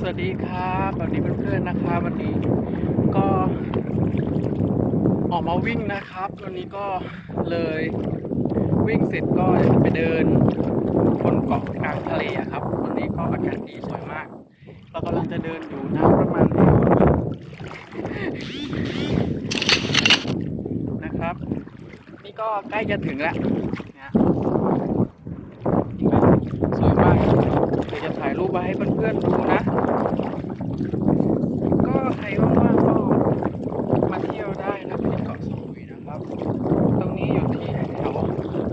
สวัสดีครับสวัสดีเพื่อนๆนะครับวันนี้ก็ออกมาวิ่งนะครับ วันนี้ก็เลยวิ่งเสร็จก็จะไปเดินบนเกาะกลางทะเลครับ วันนี้ก็อากาศดีสวยมาก เรากำลังจะเดินอยู่น้ำประมาณนี้นะครับ นี่ก็ใกล้จะถึงแล้ว นะสวยมากเดี๋ยวจะถ่ายรูปมาให้เพื่อนๆดูนะ ก็ใครว่างๆก็มาเที่ยวได้นะที่เกาะสมุยนะครับ ตรงนี้อยู่ที่แถว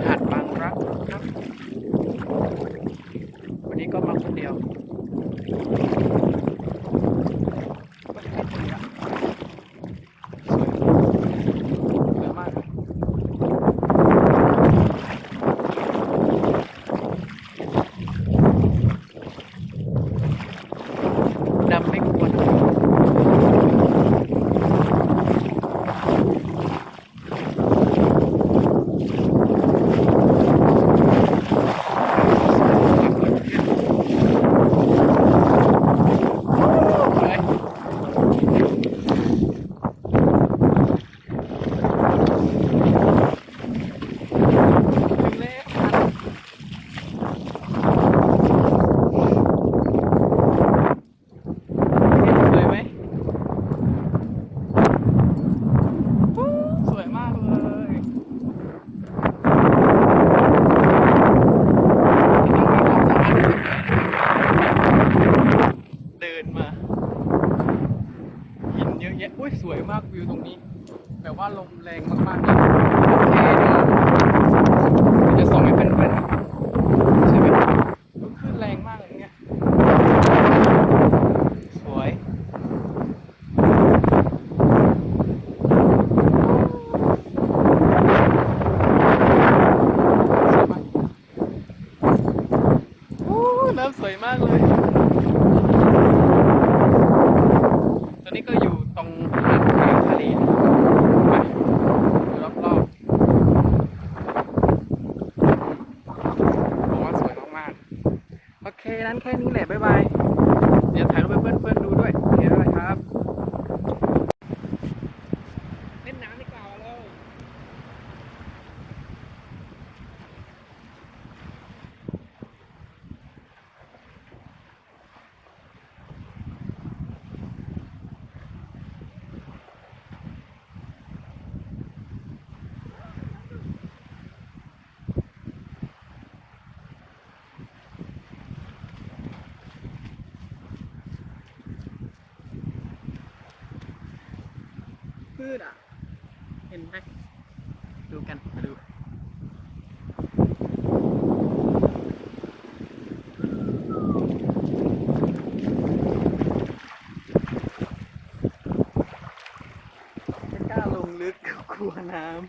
หาดบางรักครับ วันนี้ก็มาคนเดียวก็ใกล้ถึงแล้วสวยสวยมากเลยดำไม่ควร สวยไหมสวยมากเลยเดินมา หินเยอะแยะ อุ้ย ส วิวตรงนี้ แบบว่าลมแรงมากๆเลยโอเคเดี๋ยวจะส่งให้เพื่อนๆใช่ไหมคลื่นแรงมากเลยเนี่ย สวย สวยมากโอ้น้ำสวยมากเลย ตอนนี้ก็อยู่ตรงหาดกลางทะเลนะครับไปดูรอบๆผมว่าสวยมากๆ โอเค นั้นแค่นี้แหละบ๊ายบาย เดี๋ยวถ่ายรูปให้เพื่อนๆดูด้วยโอเคด้วยครับ เล่นน้ำดีกว่าเรา พืชอะ เห็นไหมดูกันมาดูไม่กล้าลงลึกกลัวน้ำ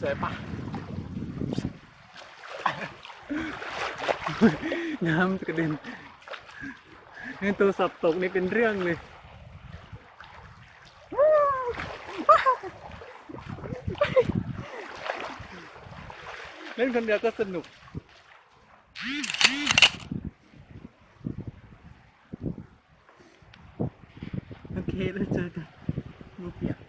สวยปะ น้ำกระเด็นนี่ตัวสับตกนี่เป็นเรื่องเลยเล่นคนเดียวก็สนุก โอเค แล้วเจอกันรูปเปียก